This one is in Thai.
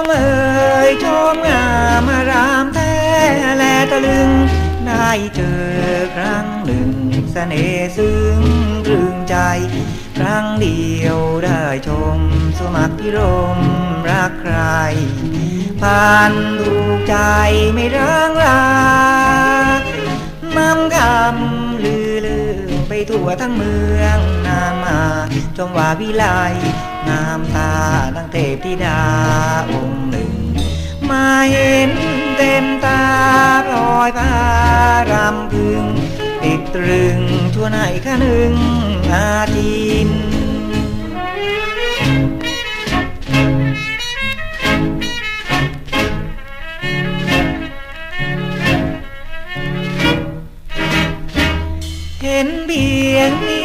มเอ่ยชมงามรามแท้และตะลึง ได้เจอครั้งหนึ่งสเสน่ห์ซึ้งตรึงใจ ครั้งเดียวได้ชม สมัครพิรมรักใครผ่านถูกใจไม่ร้างลานำคำลือลือไปทั่วทั้งเมืองนานมา จมว่าวิไลงามตา เทพธิดาองค์หนึ่ง มาเห็นเต็มตาพลอยพารำพึง ติดตรึงทั่วไหนข้าหนึ่งอาทินเห็นเบียงมี